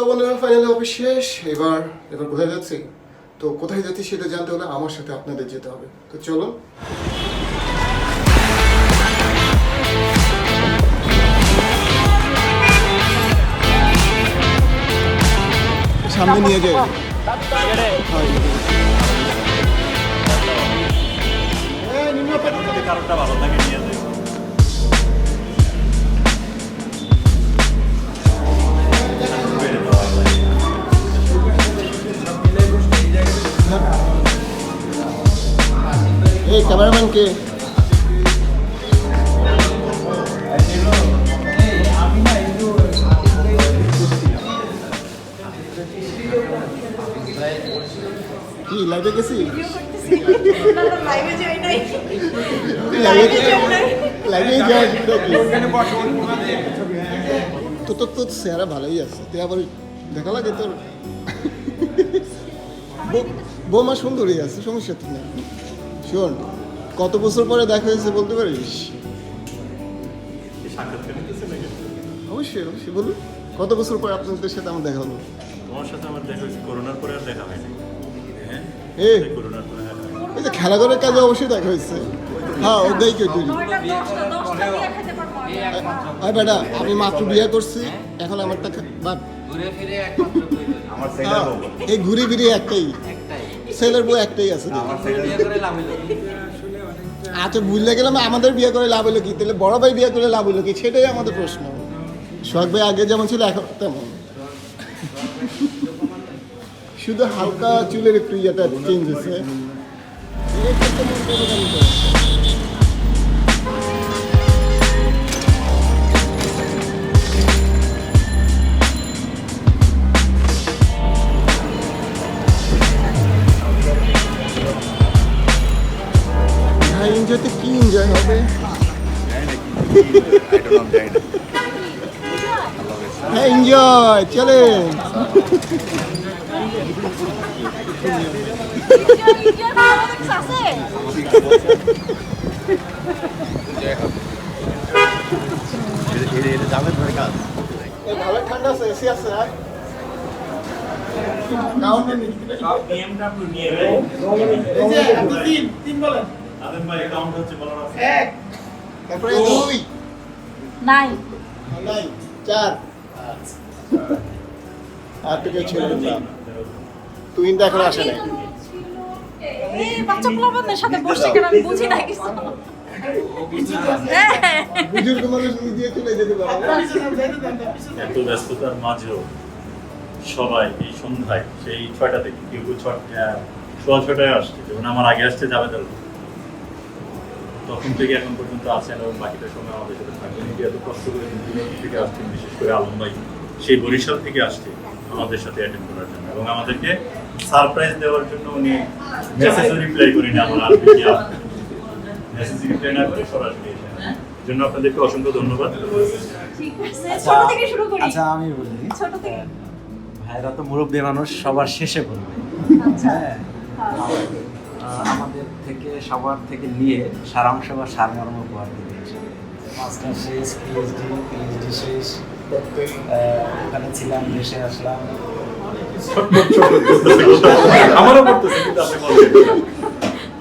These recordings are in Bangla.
সো বন্ধুরা ফাইনালি অফিস শেষ। এবার এবার কোথায় যাচ্ছি? তো কোথায় যাচ্ছি সেটা জানতে হলে আমার সাথে আপনাদের যেতে হবে। তো চলো সামনে নিয়ে যাই। কারণটা ভালো থাকে এই ক্যামেরাম্যান কে কি লাইভে গেছি তো তোর তো চেহারা ভালোই আছে। তুই আবার দেখা লাগে তোর। বৌমা সুন্দরী আছে, সমস্যা তো নেই। শোন কত বছর পরে দেখা হয়েছে বলতে পারিস? অবশ্যই অবশ্যই বলুন। কত বছর পরে আপনাদের সাথে আমার দেখা হলো? তোমার সাথে আমার দেখা হয়েছে করোনার পরে আর দেখা হয়নি। হ্যাঁ এ এই করোনার পরে এই যে খেলাঘরের কাজে অবশ্যই দেখা হয়েছে। হ্যাঁ ওটাই কেউ তুই। আরে বেটা আমি মাত্র বিয়ে করছি এখন আমার টাকা বাদ। ঘুরে ফিরে আমার হ্যাঁ, এই ঘুরি ফিরি একটাই। ছেলের বউ একটাই আছে? আচ্ছা বুঝলে গেলাম আমাদের বিয়ে করে লাভ হলো কি? তাহলে বড় ভাই বিয়ে করে লাভ হলো কি? সেটাই আমাদের প্রশ্ন। সোহাগ ভাই আগে যেমন ছিল এখন তেমন। শুধু হালকা চুলের একটু ইয়েটা চেঞ্জ হয়েছে। এনজয়তে কি এনজয় হবে হ্যাঁ এনজয় চলেন ইন্ডিয়ার politics আছে? এই ভালো ঠান্ডা আছে এসি আছে আর কাউন্টার নেই BMW নিয়ে ভাই এই যে আপনি তিন তিন বলেন আদেম ভাই অ্যাকাউন্ট হচ্ছে বলার আছে। এক তারপরে দুই। নাই। নাই চার। আর তো কেউ ছিল না। তুই তো এখন আসে নাই। এই বাচ্চা পোলাপানের সাথে বসছে কেন? আমি বুঝি না কিছু। বুজুর্গ মানুষ নিজে চলে যেতে পারে। এত ব্যস্ততার মাঝেও সবাই এই সন্ধ্যায় সেই ছয়টা থেকে কেউ কেউ ছটা সোয়া ছটায় আসছে। যেমন আমার আগে আসছে জাভেদ আল তখন থেকে এখন পর্যন্ত আছেন এবং বাকিটা সময় আমাদের সাথে থাকবেন। এটি এত কষ্ট করে থেকে আসছেন বিশেষ করে আলম ভাই। সেই বরিশাল থেকে আসছে আমাদের সাথে অ্যাটেন্ড করার জন্য। এবং আমাদেরকে সারপ্রাইজ দেওয়ার জন্য উনি মেসেজও রিপ্লাই করিনি আমার আর মেসেজ রিপ্লাই না করে সরাসরি এসে জন্য আপনাদেরকে অসংখ্য ধন্যবাদ। ঠিক আছে ছোট থেকে শুরু করি। আচ্ছা আমি বলি। ছোট থেকে। ভাইরা তো মুরব্বী মানুষ সবার শেষে বলবে। আচ্ছা। হ্যাঁ। আহ, আমাদের থেকে সবার থেকে নিয়ে সারাংশ বা সারমর্ম উপহার দিতে এসে মাস্টার শেষ পিএইচডি পিএইচডি শেষ। ওখানে ছিলাম দেশে আসলাম। আমারও করতেছে কিন্তু আপনি বলবেন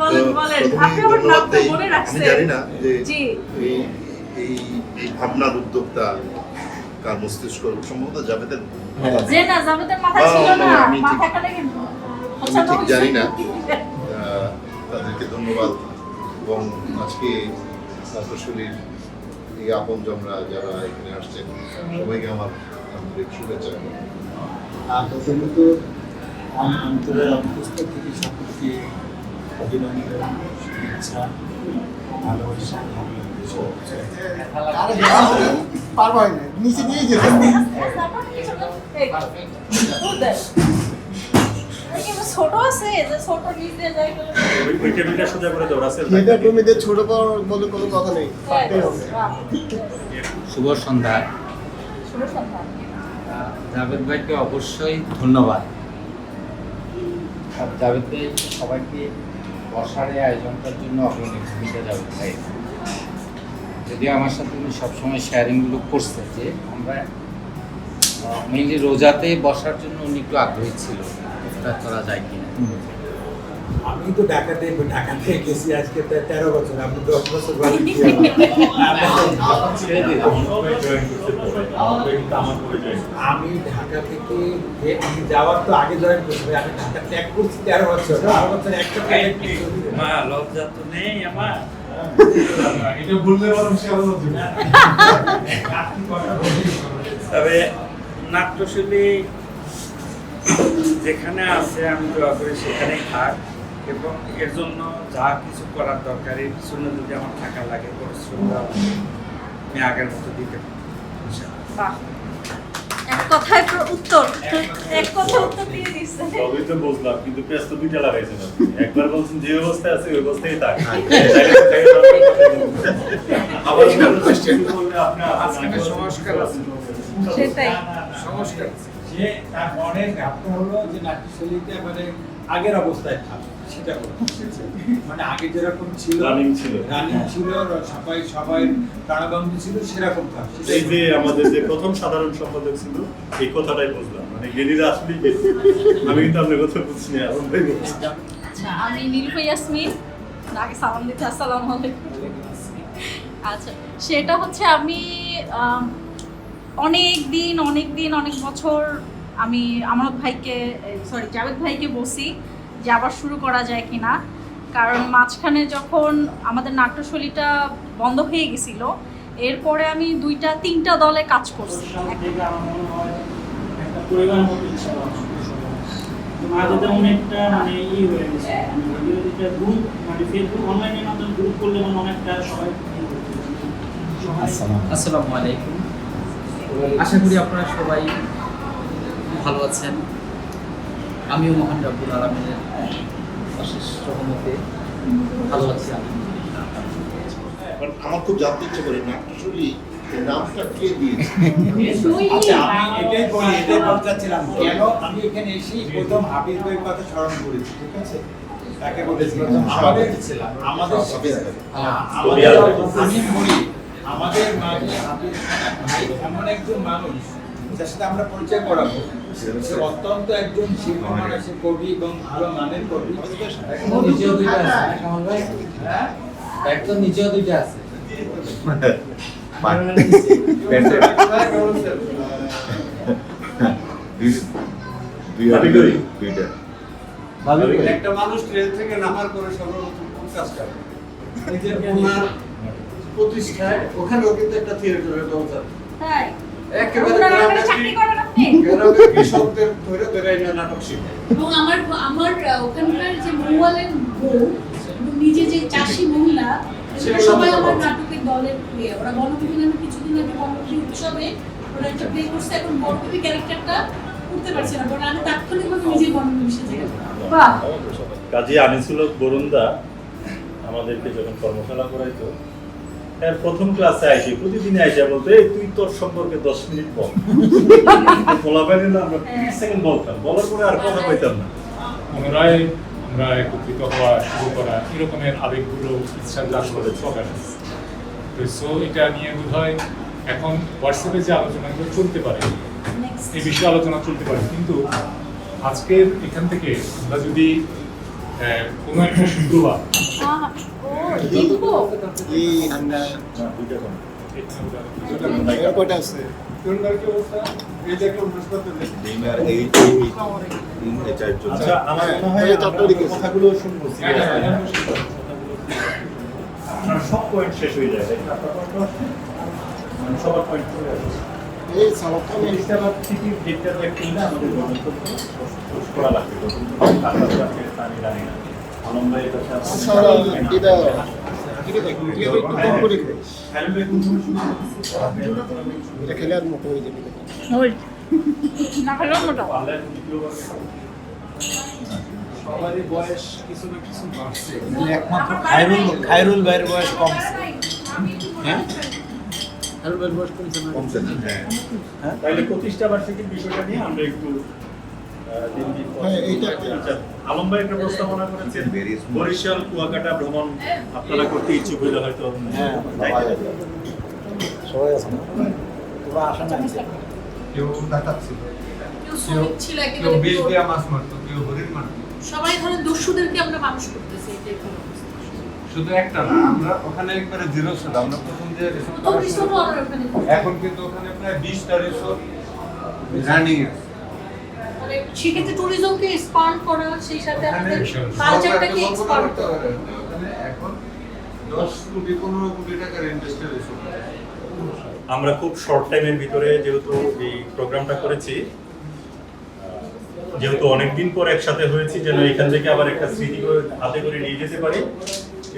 বলেন বলেন। আপনি আমার নামটা মনে রাখছেন? আমি জানি না যে এই এই এই ভাবনার উদ্যোক্তা কার মস্তিষ্ক সম্ভবত জাভেদের আমি ঠিক- মাথা কাটে কিন্তু আমি ঠিক জানি না। তাদেরকে ধন্যবাদ এবং আজকে ছাত্রশলীর এই আপন জমরা যারা এখানে আসছেন সবাইকে আমার আন্তরিক শুভেচ্ছা। আর প্রথমত আম- অন্তরের অন্তস্থ থেকে সকলকে অভিনন্দন শুভেচ্ছা ভালোবাসা পারব না। নিচে দিয়ে যেতে ছোট আছে ছোট নিচ যায় ওই ওই টেবিলটা সোজা করে দাও রাসেল। খেদা কমিদের ছোট বড় বলে কোনো কথা নেই। শুভ সন্ধ্যা। শুভ সন্ধ্যা। জাভেদ ভাইকে অবশ্যই ধন্যবাদ। আর জাভেদ ভাই সবাইকে বসার এই আয়োজনটার জন্য অগ্রণী ভূমিকা জাভেদ ভাই। যদিও আমার সাথে উনি সবসময় শেয়ারিংগুলো করছে যে আমরা মেইনলি রোজাতে বসার জন্য উনি একটু আগ্রহী ছিল। ইফতার করা যায় কিনা। আমি তো ঢাকাতে ঢাকাতে গেছি আজকে তেরো বছর আপনি দশ বছর আমি ঢাকা থেকে আমি যাওয়ার তো আগে জয়েন করছি আমি ঢাকা ত্যাগ করছি তেরো বছর তেরো বছর একটা মা লজ্জা তো নেই আমার। এটা বললে আরও তবে নাট্যশৈলী যেখানে আছে আমি দোয়া করি সেখানেই থাক এবং এর জন্য যা কিছু করার দরকার এর পিছনে যদি আমার থাকা লাগে পরিশ্রম আমি আগের মতো দিতে পারি ইনশাআল্লাহ। এক কথায় উত্তর। এক কথা উত্তর দিয়ে দিচ্ছে সবই তো বুঝলাম কিন্তু পেঁয়াজ তো দুইটা লাগাইছেন একবার বলছেন যে অবস্থায় আছে ওই অবস্থায় থাক। আবার কোশ্চেন বললে আপনি সংস্কার আছে। সেটাই। সংস্কার যে তার মনের হলো যে নাট্যশৈলীতে মানে আগের অবস্থায় থাকে সেটা মানে আগে যেরকম ছিল Running ছিল। রানিং ছিল সবাই সবাই প্রাণবন্ত ছিল সেরকম থাক এই যে আমাদের যে প্রথম সাধারণ সম্পাদক ছিল এই কথাটাই বুঝলাম। মানে গেরিরা আসলেই গেছে আমি কিন্তু আপনার কথা বুঝছি না এখন ভাই। আচ্ছা আমি নীলফা ইয়াসমিন। আগে সালাম দিতে আসসালামু আলাইকুম। আচ্ছা সেটা হচ্ছে আমি আম, অনেক দিন অনেক দিন অনেক বছর আমি আমার ভাইকে সরি জাভেদ ভাইকে বসি যে আবার শুরু করা যায় কিনা। কারণ মাঝখানে যখন আমাদের নাট্যশৈলীটা বন্ধ হয়ে গেছিল এরপরে আমি দুইটা তিনটা দলে কাজ করছি। মনে মানে ই হয়ে গেছে। মানে গ্রুপ মানে ফেসবুক অনলাইনের মাধ্যমে গ্রুপ করলে মানে অনেকটা সবাই আসসালামু আলাইকুম। আশা করি আপনারা সবাই ভালো আছেন। আমিও মহান রব্বুল আলমিনের অশেষ রহমতে ভালো আছি আমার খুব জানতে ইচ্ছে করে নাট্যশৈলী নামটা কে দিয়েছে? আচ্ছা আমি এটাই বলি এটাই বলতে চাচ্ছিলাম কেন আমি এখানে এসেই প্রথম কথা স্মরণ করেছি ঠিক আছে? তাকে বলেছি আমাদের আমাদের আমি বলি আমাদের মাঝে ভাই এমন একজন মানুষ যার সাথে আমরা পরিচয় করাবো সে অত্যন্ত একজন শিল্পী মানুষ সে কবি এবং ভালো মানের কবি। নিচেও দুইটা আছে না কামাল ভাই? হ্যাঁ? ব্যাগ তো নিচেও দুইটা আছে? দুইটা। একটা মানুষ ট্রেন থেকে নামার পরে সর্বপ্রথম কোন কাজ করে নিজের প্রতিষ্ঠায় ওখানেও কিন্তু একটা থিয়েটারের তাই? একেবারে আপনারা গ্রামের এখানে চাকরি করেন আপনি? গ্রামের কৃষকদের ধরে ধরে নাটক শিখে। এবং আমার আমার ওখানকার যে মৌয়ালের বউ নিজে যে চাষি মহিলা সবাই আমার নাটকের দলের প্লে ওরা বনভূমি নামে কিছুদিন আগে বনভূমি উৎসবে ওরা একটা প্লে করছে এখন বনভূমি ক্যারেক্টারটা করতে পারছে না কারণ আমি তাৎক্ষণিকভাবে নিজে কাজী আনিসুল হক বরুন্দা আমাদেরকে যখন কর্মশালা করাইতো প্রথম ক্লাসে আইসি প্রতিদিন আইসা বলতে "এই তুই তোর সম্পর্কে দশ মিনিট বল। বলা পাইলে না আমরা তিরিশ সেকেন্ড বলতাম বলার পরে আর কথা পাইতাম না। পুনরায় আমরা একত্রিত হওয়া শুরু করা এরকমের আবেগগুলো ইচ্ছা জাগ করে প্রকাশ তো সো এটা নিয়ে বোধ হয় এখন হোয়াটসঅ্যাপে যে আলোচনাগুলো চলতে পারে এই বিষয়ে আলোচনা চলতে পারে। কিন্তু আজকের এখান থেকে আমরা যদি আহ, কোনো একটা শুক্রবার এই আছে। তোর আচ্ছা আমার মনে হয় সব পয়েন্ট শেষ হয়ে যায়? মানে সবার পয়েন্ট চলে আসছে। এই সালাদটা আমি জিনিসটা ডেটটা দেখতে হলে আমাদের গণতন্ত্র করা লাগবে। কাকার একমাত্র হ্যাঁ বয়স হ্যাঁ? প্রতিষ্ঠা বার্ষিকীর বিষয়টা নিয়ে আমরা একটু আলম ভাই একটা প্রস্তাবনা করেছেন? বরিশাল কুয়াকাটা ভ্রমণ আপনারা করতে ইচ্ছুক হইলে হয়তো হ্যাঁ যাইতে পারেন। সবাই আছে তোমরা আসা না কেউ ডাকাত কেউ শ্রমিক ছিল কেউ একেবারে বিষ দিয়া মাছ মারতো কেউ হরিণ মারতো। সবাই ধরেন দস্যুদেরকে আমরা মানুষ করতেছি এটাই শুধু একটা না আমরা ওখানে একবারে জিরো ছিল। আমরা প্রথম যে এখন কিন্তু ওখানে প্রায় বিশটা রিসোর্ট রানিং আছে। সেক্ষেত্রে ট্যুরিজমকে এক্সপান্ড করা সেই সাথে আমাদের কালচারটাকে এক্সপান্ড করতে করা। পারে এখন দশ কোটি পনেরো কোটি টাকার ইন্ডাস্ট্রি রিসোর্ট আমরা খুব শর্ট টাইমের ভিতরে যেহেতু এই প্রোগ্রামটা করেছি যেহেতু অনেকদিন পর একসাথে হয়েছি যেন এখান থেকে আবার একটা স্মৃতি করে হাতে করে নিয়ে যেতে পারি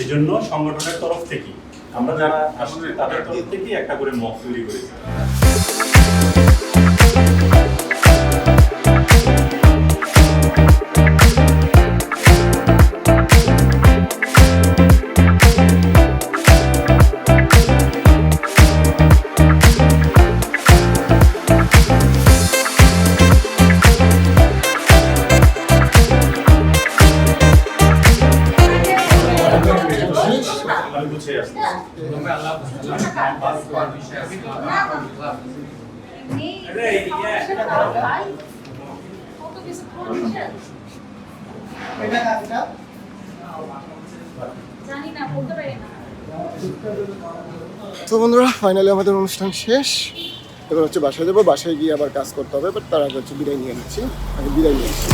এই জন্য সংগঠনের তরফ থেকে আমরা যারা আসলে তাদের তরফ থেকে একটা করে মক তৈরি করেছি। তো বন্ধুরা ফাইনালি আমাদের অনুষ্ঠান শেষ। এবার হচ্ছে বাসায় যাব। বাসায় গিয়ে আবার কাজ করতে হবে বাট তার আগে হচ্ছে বিদায় নিয়ে নিচ্ছি। আমি বিদায় নিয়ে নিচ্ছি